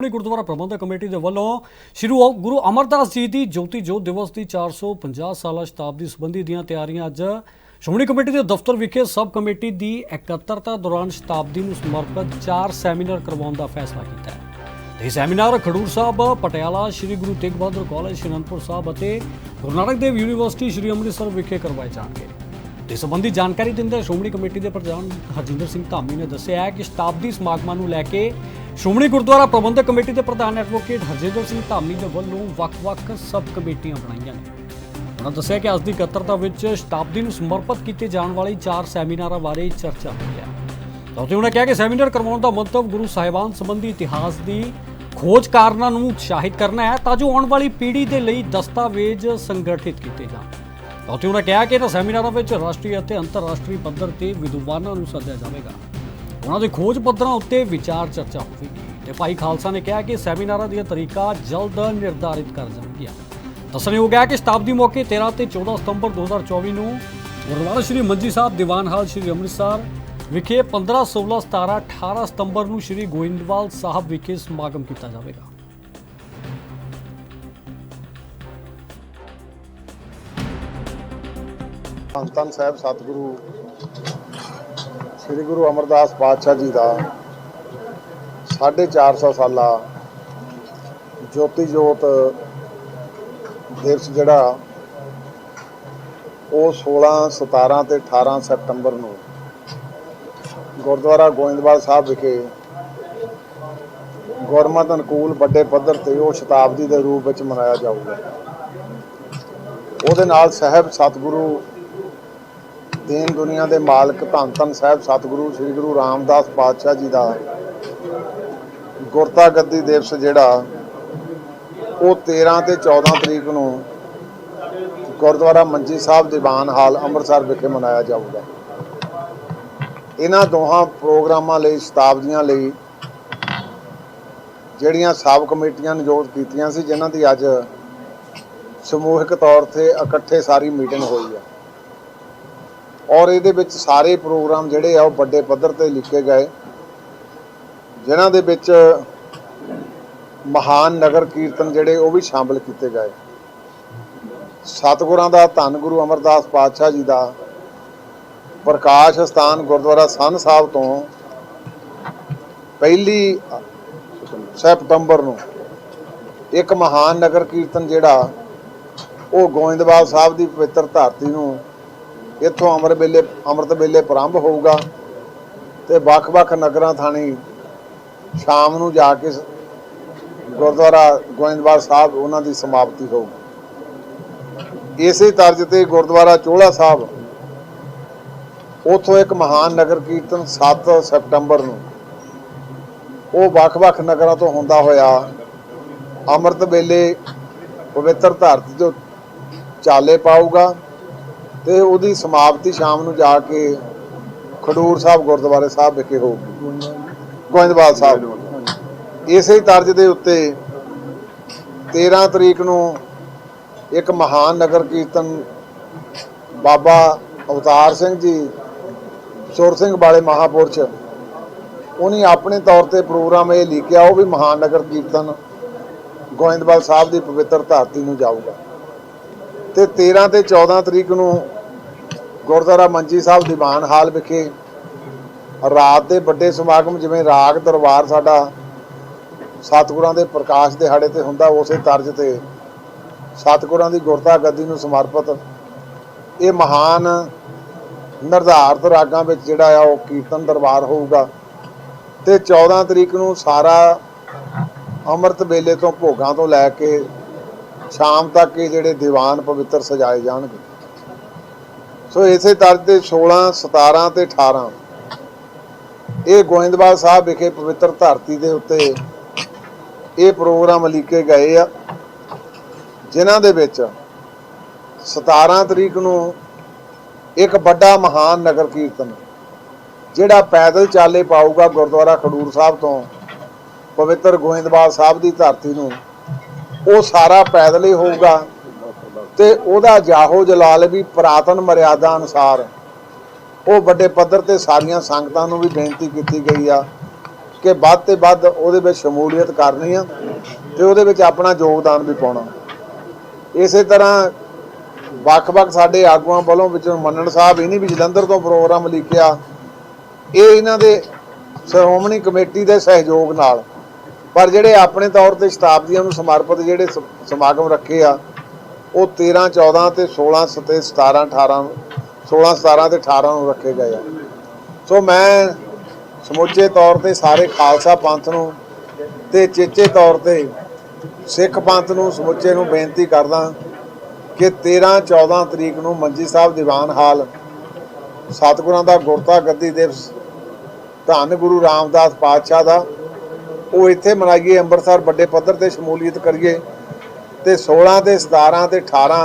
ਸ਼੍ਰੋਮਣੀ ਗੁਰਦੁਆਰਾ ਪ੍ਰਬੰਧਕ committee ਦੇ ਵੱਲੋਂ ਸ਼੍ਰੀ ਗੁਰੂ ਅਮਰਦਾਸ ਜੀ ਦੀ ਜੋਤੀ ਜੋਤ ਦਿਵਸ ਦੀ 450 ਸਾਲਾ ਸ਼ਤਾਬਦੀ ਸੰਬੰਧੀ ਦੀਆਂ ਤਿਆਰੀਆਂ ਅੱਜ ਸ਼੍ਰੋਮਣੀ ਕਮੇਟੀ ਦੇ ਦਫ਼ਤਰ ਵਿਖੇ ਸਬ ਕਮੇਟੀ ਦੀ ਇਕੱਤਰਤਾ ਦੌਰਾਨ ਸ਼ਤਾਬਦੀ ਨੂੰ ਸਮਰਪਿਤ ਚਾਰ ਸੈਮੀਨਾਰ ਕਰਵਾਉਣ ਦਾ ਫੈਸਲਾ ਕੀਤਾ ਹੈ। ਇਹ ਸੈਮੀਨਾਰ ਖਡੂਰ ਸਾਹਿਬ, ਪਟਿਆਲਾ, ਸ਼੍ਰੀ ਗੁਰੂ ਤੇਗ ਬਹਾਦਰ ਕਾਲਜ ਸ਼੍ਰੀ ਅਨੰਦਪੁਰ ਸਾਹਿਬ ਅਤੇ ਗੁਰੂ ਨਾਨਕ ਦੇਵ ਯੂਨੀਵਰਸਿਟੀ, ਸ਼੍ਰੀ ਅੰਮ੍ਰਿਤਸਰ ਵਿਖੇ ਕਰਵਾਏ ਜਾਣਗੇ। ਤੇ ਇਸ ਸੰਬੰਧੀ ਜਾਣਕਾਰੀ ਦਿੰਦੇ ਸ਼੍ਰੋਮਣੀ ਕਮੇਟੀ ਦੇ ਪ੍ਰਧਾਨ ਹਰਜਿੰਦਰ ਸਿੰਘ ਧਾਮੀ ਨੇ ਦੱਸਿਆ ਹੈ ਕਿ ਸ਼ਤਾਬਦੀ ਸਮਾਗਮਾਂ ਨੂੰ ਲੈ ਕੇ ਸ਼੍ਰੋਮਣੀ ਗੁਰਦੁਆਰਾ ਪ੍ਰਬੰਧਕ ਕਮੇਟੀ ਦੇ ਪ੍ਰਧਾਨ ਐਡਵੋਕੇਟ ਹਰਜਿੰਦਰ ਸਿੰਘ ਧਾਮੀ ਦੇ ਵੱਲੋਂ ਵੱਖ-ਵੱਖ ਸਬ ਕਮੇਟੀਆਂ ਬਣਾਈਆਂ ਨੇ। ਉਹਨਾਂ ਦੱਸਿਆ ਕਿ ਅੱਜ ਦੀ ਇਕੱਤਰਤਾ ਵਿੱਚ ਸ਼ਤਾਬਦੀ ਨੂੰ ਸਮਰਪਿਤ ਕੀਤੇ ਜਾਣ ਵਾਲੇ ਚਾਰ ਸੈਮੀਨਾਰਾਂ ਬਾਰੇ ਚਰਚਾ ਹੋਈ ਹੈ। ਤਾਂ ਉੱਥੇ ਉਹਨਾਂ ਕਿਹਾ ਕਿ ਸੈਮੀਨਾਰ ਕਰਵਾਉਣ ਦਾ ਮੰਤਵ ਗੁਰੂ ਸਾਹਿਬਾਨ ਸੰਬੰਧੀ ਇਤਿਹਾਸ ਦੀ ਖੋਜ ਕਾਰਨਾਂ ਨੂੰ ਉਤਸ਼ਾਹਿਤ ਕਰਨਾ ਹੈ ਤਾਂ ਜੋ ਆਉਣ ਵਾਲੀ ਪੀੜ੍ਹੀ ਦੇ ਲਈ ਦਸਤਾਵੇਜ਼ ਸੰਗਠਿਤ ਕੀਤੇ ਜਾਣ। ਤਾਂ ਉੱਥੇ ਉਹਨਾਂ ਕਿਹਾ ਕਿ ਇਹਨਾਂ ਸੈਮੀਨਾਰਾਂ ਵਿੱਚ ਰਾਸ਼ਟਰੀ ਅਤੇ ਅੰਤਰਰਾਸ਼ਟਰੀ ਪੱਧਰ ਤੇ ਵਿਦਵਾਨਾਂ ਨੂੰ ਸੱਦਿਆ ਜਾਵੇਗਾ। ਉਹਨਾਂ ਦੇ ਖੋਜ ਪੱਧਰਾਂ ਉੱਤੇ ਵਿਚਾਰ ਚਰਚਾ ਹੋਵੇਗੀ ਤੇ ਭਾਈ ਖਾਲਸਾ ਨੇ ਕਿਹਾ ਕਿ ਸੈਮੀਨਾਰਾਂ ਦੀਆਂ ਤਰੀਕਾ ਜਲਦ ਨਿਰਧਾਰਿਤ ਕਰ ਜਾਣਗੀਆਂ। ਦੱਸਣਯੋਗ ਹੈ ਕਿ ਸ਼ਤਾਬਦੀ ਮੌਕੇ 13 ਤੇ 14 ਸਤੰਬਰ 2024 ਨੂੰ ਗੁਰਦੁਆਰਾ ਸ਼੍ਰੀ ਮੰਜੀ ਸਾਹਿਬ, ਦੀਵਾਨ ਹਾਲ ਸ਼੍ਰੀ ਅੰਮ੍ਰਿਤਸਰ ਵਿਖੇ 15 16 17 18 ਸਤੰਬਰ ਨੂੰ ਸ਼੍ਰੀ ਗੋਇੰਦਵਾਲ ਸਾਹਿਬ ਵਿਖੇ ਸਮਾਗਮ ਕੀਤਾ ਜਾਵੇਗਾ। ਧੰਨ ਸਾਹਿਬ, ਸਤਿਗੁਰੂ ਸ੍ਰੀ ਗੁਰੂ ਅਮਰਦਾਸ ਪਾਤਸ਼ਾਹ ਜੀ ਦਾ 450 ਸਾਲਾ ਜੋਤੀ ਜੋਤ ਦਿਵਸ ਜਿਹੜਾ ਉਹ 16 17 ਤੇ 18 ਸਤੰਬਰ ਨੂੰ ਗੁਰਦੁਆਰਾ ਗੋਇੰਦਵਾਲ ਸਾਹਿਬ ਵਿਖੇ ਗੁਰਮਤ ਅਨੁਕੂਲ ਵੱਡੇ ਪੱਧਰ ਤੇ ਉਹ ਸ਼ਤਾਬਦੀ ਦੇ ਰੂਪ ਵਿੱਚ ਮਨਾਇਆ ਜਾਊਗਾ। ਉਹਦੇ ਨਾਲ ਸਾਹਿਬ ਸਤਿਗੁਰੂ ਦੀਨ ਦੁਨੀਆ ਦੇ ਮਾਲਕ ਧੰਨ ਧੰਨ ਸਾਹਿਬ ਸਤਿਗੁਰੂ, ਸ੍ਰੀ ਗੁਰੂ ਰਾਮਦਾਸ ਪਾਤਸ਼ਾਹ ਜੀ ਦਾ ਗੁਰਤਾ ਗੱਦੀ ਦਿਵਸ ਜਿਹੜਾ, ਉਹ 13 ਤੇ 14 ਤਰੀਕ ਨੂੰ ਗੁਰਦੁਆਰਾ ਮੰਜੀ ਸਾਹਿਬ ਦੀਵਾਨ ਹਾਲ ਅੰਮ੍ਰਿਤਸਰ ਵਿਖੇ ਮਨਾਇਆ ਜਾਊਗਾ। ਇਹਨਾਂ ਦੋਹਾਂ ਪ੍ਰੋਗਰਾਮਾਂ ਲਈ, ਸ਼ਤਾਬਦੀਆਂ ਲਈ ਜਿਹੜੀਆਂ ਸਾਬ ਕਮੇਟੀਆਂ ਨਿਯੋਜਿਤ ਕੀਤੀਆਂ ਸੀ, ਜਿਨ੍ਹਾਂ ਦੀ ਅੱਜ ਸਮੂਹਿਕ ਤੌਰ ਤੇ ਇਕੱਠੇ ਸਾਰੀ ਮੀਟਿੰਗ ਹੋਈ ਹੈ ਔਰ ਇਹਦੇ ਵਿੱਚ ਸਾਰੇ ਪ੍ਰੋਗਰਾਮ ਜਿਹੜੇ ਆ ਉਹ ਵੱਡੇ ਪੱਧਰ ਤੇ ਲਿਖੇ ਗਏ। ਜਿਨ੍ਹਾਂ ਦੇ ਵਿੱਚ ਮਹਾਨ ਨਗਰ ਕੀਰਤਨ ਜਿਹੜੇ ਉਹ ਵੀ ਸ਼ਾਮਲ ਕੀਤੇ ਗਏ। ਸਤਿਗੁਰਾਂ ਦਾ ਧੰਨ ਗੁਰੂ ਅਮਰਦਾਸ ਪਾਤਸ਼ਾਹ ਜੀ ਦਾ ਪ੍ਰਕਾਸ਼ ਸਥਾਨ ਗੁਰਦੁਆਰਾ ਸੰਨ ਸਾਹਿਬ ਤੋਂ ਪਹਿਲੀ ਸੈਪਟੰਬਰ ਨੂੰ ਇੱਕ ਮਹਾਨ ਨਗਰ ਕੀਰਤਨ ਜਿਹੜਾ ਉਹ ਗੋਇੰਦਵਾਲ ਸਾਹਿਬ ਦੀ ਪਵਿੱਤਰ ਧਰਤੀ ਨੂੰ ਇੱਥੋਂ ਅਮਰ ਵੇਲੇ, ਅੰਮ੍ਰਿਤ ਵੇਲੇ ਪ੍ਰਾਰੰਭ ਹੋਊਗਾ ਤੇ ਵੱਖ-ਵੱਖ ਨਗਰਾਂ, ਥਾਣੀ ਸ਼ਾਮ ਨੂੰ ਜਾ ਕੇ ਗੁਰਦੁਆਰਾ ਗੋਇੰਦਵਾਲ ਸਾਹਿਬ ਉਹਨਾਂ ਦੀ ਸਮਾਪਤੀ ਹੋਊਗੀ ਇਸੇ ਤਰਜ਼ ਤੇ ਗੁਰਦੁਆਰਾ ਚੋਲਾ ਸਾਹਿਬ ਉੱਥੋਂ ਇੱਕ ਮਹਾਨ ਨਗਰ ਕੀਰਤਨ 7 ਸਤੰਬਰ ਨੂੰ ਉਹ ਵੱਖ-ਵੱਖ ਨਗਰਾਂ ਤੋਂ ਹੁੰਦਾ ਹੋਇਆ ਅੰਮ੍ਰਿਤ ਵੇਲੇ ਪਵਿੱਤਰ ਧਰਤੀ ਤੋਂ ਚਾਲੇ ਪਾਊਗਾ। ਤੇ ਉਹਦੀ ਸਮਾਪਤੀ ਸ਼ਾਮ ਨੂੰ ਜਾ ਕੇ ਖਡੂਰ ਸਾਹਿਬ ਗੁਰਦੁਆਰੇ ਸਾਹਿਬ ਵਿਖੇ ਹੋਊਗੀ। ਗੋਇੰਦਵਾਲ ਸਾਹਿਬ। ਇਸੇ ਤਰਜ਼ ਦੇ ਉੱਤੇ 13 ਤਰੀਕ ਨੂੰ ਇੱਕ ਮਹਾਨ ਨਗਰ ਕੀਰਤਨ ਬਾਬਾ ਅਵਤਾਰ ਸਿੰਘ ਜੀ, ਸੁਰ ਸਿੰਘ ਵਾਲੇ ਮਹਾਪੁਰਸ਼, ਉਹਨੇ ਆਪਣੇ ਤੌਰ ਤੇ ਪ੍ਰੋਗਰਾਮ ਇਹ ਲਿਖਿਆ, ਉਹ ਵੀ ਮਹਾਨ ਨਗਰ ਕੀਰਤਨ ਗੋਇੰਦਵਾਲ ਸਾਹਿਬ ਦੀ ਪਵਿੱਤਰ ਧਰਤੀ ਨੂੰ ਜਾਊਗਾ। ਤੇ 13 ਤੇ 14 ਤਰੀਕ ਨੂੰ ਗੁਰਦੁਆਰਾ ਮੰਜੀ ਸਾਹਿਬ ਦੀਵਾਨ ਹਾਲ ਵਿਖੇ ਰਾਤ ਦੇ ਵੱਡੇ ਸਮਾਗਮ ਜਿਵੇਂ ਰਾਗ ਦਰਬਾਰ ਸਾਡਾ ਸਤਿਗੁਰਾਂ ਦੇ ਪ੍ਰਕਾਸ਼ ਦਿਹਾੜੇ ਤੇ ਹੁੰਦਾ, ਉਸੇ ਤਰਜ਼ ਤੇ ਸਤਿਗੁਰਾਂ ਦੀ ਗੁਰਤਾ ਗੱਦੀ ਨੂੰ ਸਮਰਪਿਤ ਇਹ ਮਹਾਨ ਨਿਰਧਾਰਤ ਰਾਗਾਂ ਵਿੱਚ ਜਿਹੜਾ ਆ ਉਹ ਕੀਰਤਨ ਦਰਬਾਰ ਹੋਊਗਾ ਤੇ 14 ਤਰੀਕ ਨੂੰ ਸਾਰਾ ਅੰਮ੍ਰਿਤ ਵੇਲੇ ਤੋਂ ਭੋਗਾਂ ਤੋਂ ਲੈ ਕੇ ਸ਼ਾਮ ਤੱਕ ਇਹ ਜਿਹੜੇ ਦੀਵਾਨ ਪਵਿੱਤਰ ਸਜਾਏ ਜਾਣਗੇ। ਸੋ ਇਸੇ ਤਰ੍ਹਾਂ ਤੇ 16 17 ਤੇ 18 ਇਹ ਗੋਇੰਦਵਾਲ ਸਾਹਿਬ ਵਿਖੇ ਪਵਿੱਤਰ ਧਰਤੀ ਦੇ ਉੱਤੇ ਇਹ ਪ੍ਰੋਗਰਾਮ ਲਿਖੇ ਗਏ ਆ, ਜਿਨ੍ਹਾਂ ਦੇ ਵਿੱਚ 17 ਤਰੀਕ ਨੂੰ ਇੱਕ ਵੱਡਾ ਮਹਾਨ ਨਗਰ ਕੀਰਤਨ, ਜਿਹੜਾ ਪੈਦਲ ਚਾਲੇ ਪਾਊਗਾ ਗੁਰਦੁਆਰਾ ਖਡੂਰ ਸਾਹਿਬ ਤੋਂ ਪਵਿੱਤਰ ਗੋਇੰਦਵਾਲ ਸਾਹਿਬ ਦੀ ਧਰਤੀ ਨੂੰ, ਉਹ ਸਾਰਾ ਪੈਦਲ ਹੀ ਹੋਊਗਾ। ਤੇ ਉਹਦਾ ਜਾਹੋ ਜਲਾਲ ਵੀ ਪ੍ਰਾਤਨ ਮਰਿਆਦਾ ਅਨੁਸਾਰ ਉਹ ਵੱਡੇ ਪੱਧਰ ਤੇ ਸਾਰੀਆਂ ਸੰਗਤਾਂ ਨੂੰ ਵੀ ਬੇਨਤੀ ਕੀਤੀ ਗਈ ਆ ਕਿ ਵੱਧ ਤੇ ਵੱਧ ਉਹਦੇ ਵਿੱਚ ਸ਼ਮੂਲੀਅਤ ਕਰਨੀ ਆ ਤੇ ਉਹਦੇ ਵਿੱਚ ਆਪਣਾ ਯੋਗਦਾਨ ਵੀ ਪਾਉਣਾ। ਇਸੇ ਤਰ੍ਹਾਂ ਵੱਖ-ਵੱਖ ਸਾਡੇ ਆਗੂਆਂ ਵੱਲੋਂ ਵਿੱਚ ਮੰਨਣ ਸਾਹਿਬ ਇਹਨੇ ਵੀ ਜਲੰਧਰ ਤੋਂ ਪ੍ਰੋਗਰਾਮ ਲਿਖਿਆ, ਇਹ ਇਹਨਾਂ ਦੇ ਸ਼੍ਰੋਮਣੀ ਕਮੇਟੀ ਦੇ ਸਹਿਯੋਗ ਨਾਲ। ਪਰ ਜਿਹੜੇ ਆਪਣੇ ਤੌਰ ਤੇ ਸ਼ਤਾਬਦੀਆਂ ਨੂੰ ਸਮਰਪਿਤ ਜਿਹੜੇ ਸਮਾਗਮ ਰੱਖੇ ਆ ਉਹ 13 14 ਤੇ 16 ਤੇ 17 18 16 17 ਤੇ 18 ਨੂੰ ਰੱਖੇ ਗਏ ਆ। ਸੋ ਮੈਂ ਸਮੁੱਚੇ ਤੌਰ ਤੇ ਸਾਰੇ ਖਾਲਸਾ ਪੰਥ ਨੂੰ ਤੇ ਚੇਚੇ ਤੌਰ ਤੇ ਸਿੱਖ ਪੰਥ ਨੂੰ ਸਮੁੱਚੇ ਨੂੰ ਬੇਨਤੀ ਕਰਦਾ ਕਿ 13 14 ਤਰੀਕ ਨੂੰ ਮੰਜੀ ਸਾਹਿਬ ਦੀਵਾਨ ਹਾਲ ਸਤਿਗੁਰਾਂ ਦਾ ਗੁਰਤਾ ਗੱਦੀ ਦਿਵਸ ਧੰਨ ਗੁਰੂ ਰਾਮਦਾਸ ਪਾਤਸ਼ਾਹ ਦਾ, ਉਹ ਇੱਥੇ ਮਨਾਈਏ, ਅੰਮ੍ਰਿਤਸਰ ਵੱਡੇ ਪੱਧਰ ਤੇ ਸ਼ਮੂਲੀਅਤ ਕਰੀਏ। ਤੇ 16 ਤੇ 17 ਤੇ 18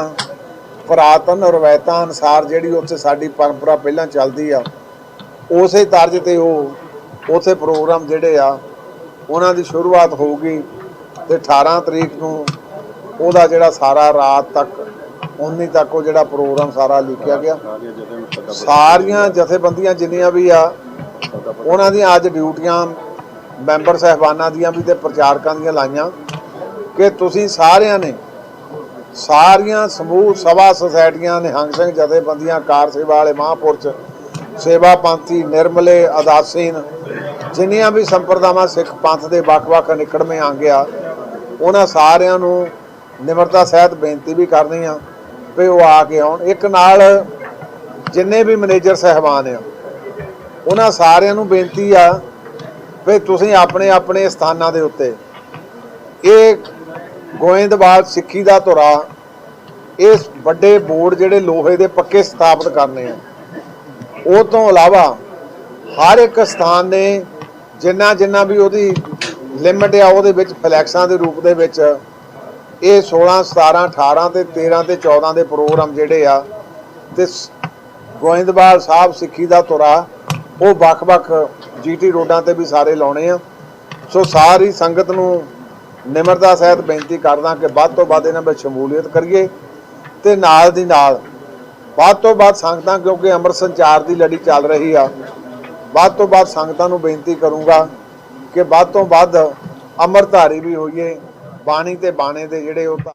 ਪੁਰਾਤਨ ਰਵਾਇਤਾਂ ਅਨਸਾਰ ਜਿਹੜੀ ਉੱਥੇ ਸਾਡੀ ਪਰੰਪਰਾ ਪਹਿਲਾਂ ਚੱਲਦੀ ਆ, ਉਸੇ ਤਰਜ਼ ਤੇ ਉਹ ਉਥੇ ਪ੍ਰੋਗਰਾਮ ਜਿਹੜੇ ਆ, ਉਹਨਾਂ ਦੀ ਸ਼ੁਰੂਆਤ ਹੋਊਗੀ ਤੇ 18 ਤਰੀਕ ਨੂੰ ਉਹਦਾ ਜਿਹੜਾ ਸਾਰਾ ਰਾਤ ਤੱਕ 19 ਤੱਕ ਉਹ ਜਿਹੜਾ ਪ੍ਰੋਗਰਾਮ ਸਾਰਾ ਲਿਖਿਆ ਗਿਆ। ਸਾਰੀਆਂ ਜਥੇਬੰਦੀਆਂ ਜਿੰਨੀਆਂ ਵੀ ਆ, ਉਹਨਾਂ ਦੀਆਂ ਅੱਜ ਡਿਊਟੀਆਂ ਮੈਂਬਰ ਸਹਿਬਾਨਾਂ ਦੀਆਂ ਵੀ ਤੇ ਪ੍ਰਚਾਰਕਾਂ ਦੀਆਂ ਲਾਈਆਂ। ਕਿ ਤੁਸੀਂ ਸਾਰਿਆਂ ਨੇ, ਸਾਰੀਆਂ ਸਮੂਹ, ਸਭਾ ਸੁਸਾਇਟੀਆਂ, ਨਿਹੰਗ ਸਿੰਘ ਜਥੇਬੰਦੀਆਂ, ਕਾਰ ਸੇਵਾ ਵਾਲੇ ਮਹਾਂਪੁਰਸ਼, ਸੇਵਾ ਪੰਥੀ, ਨਿਰਮਲੇ ਅਦਾਸੀਨ ਜਿੰਨੀਆਂ ਵੀ ਸੰਪਰਦਾਵਾਂ ਸਿੱਖ ਪੰਥ ਦੇ ਵੱਖ-ਵੱਖ ਨਿਕੜਵੇਂ ਆ, ਉਹਨਾਂ ਸਾਰਿਆਂ ਨੂੰ ਨਿਮਰਤਾ ਸਹਿਤ ਬੇਨਤੀ ਵੀ ਕਰਨੀ ਆ ਵੀ ਉਹ ਆ ਕੇ ਆਉਣ। ਇੱਕ ਨਾਲ ਜਿੰਨੇ ਵੀ ਮੈਨੇਜਰ ਸਹਿਬਾਨ ਆ, ਉਹਨਾਂ ਸਾਰਿਆਂ ਨੂੰ ਬੇਨਤੀ ਆ ਵੀ ਤੁਸੀਂ ਆਪਣੇ ਆਪਣੇ ਸਥਾਨਾਂ ਦੇ ਉੱਤੇ ਇਹ ਗੋਇੰਦਵਾਲ ਸਿੱਖੀ ਦਾ ਧੁਰਾ, ਇਸ ਵੱਡੇ ਬੋਰਡ ਜਿਹੜੇ ਲੋਹੇ ਦੇ ਪੱਕੇ ਸਥਾਪਿਤ ਕਰਨੇ ਆ। ਉਹ ਤੋਂ ਇਲਾਵਾ ਹਰ ਇੱਕ ਸਥਾਨ ਨੇ ਜਿੰਨਾ ਜਿੰਨਾ ਵੀ ਉਹਦੀ ਲਿਮਟ ਆ, ਉਹਦੇ ਵਿੱਚ ਫਲੈਕਸਾਂ ਦੇ ਰੂਪ ਦੇ ਵਿੱਚ ਇਹ 16 17 18 ਤੇ 13 ਤੇ 14 ਦੇ ਪ੍ਰੋਗਰਾਮ ਜਿਹੜੇ ਆ ਤੇ ਸ- ਗੋਇੰਦਵਾਲ ਸਾਹਿਬ ਸਿੱਖੀ ਦਾ ਧੁਰਾ, ਉਹ ਵੱਖ-ਵੱਖ ਜੀਟੀ ਰੋਡਾਂ ਤੇ ਵੀ ਸਾਰੇ ਲਾਉਣੇ ਆ। ਸੋ ਸਾਰੀ ਸੰਗਤ ਨੂੰ ਨਿਮਰਤਾ ਸਹਿਤ ਬੇਨਤੀ ਕਰਦਾ ਕਿ ਵੱਧ ਤੋਂ ਵੱਧ ਇਹਨਾਂ ਵਿੱਚ ਸ਼ਮੂਲੀਅਤ ਕਰੀਏ ਤੇ ਨਾਲ ਦੀ ਨਾਲ ਵੱਧ ਤੋਂ ਵੱਧ ਸੰਗਤਾਂ, ਕਿਉਂਕਿ ਅੰਮ੍ਰਿਤ ਸੰਚਾਰ ਦੀ ਲੜੀ ਚੱਲ ਰਹੀ ਆ, ਵੱਧ ਤੋਂ ਵੱਧ ਸੰਗਤਾਂ ਨੂੰ ਬੇਨਤੀ ਕਰੂੰਗਾ ਕਿ ਵੱਧ ਤੋਂ ਵੱਧ ਅੰਮ੍ਰਿਤਧਾਰੀ ਵੀ ਹੋਈਏ, ਬਾਣੀ ਤੇ ਬਾਣੇ ਦੇ ਜਿਹੜੇ ਉਹ ਤਾਂ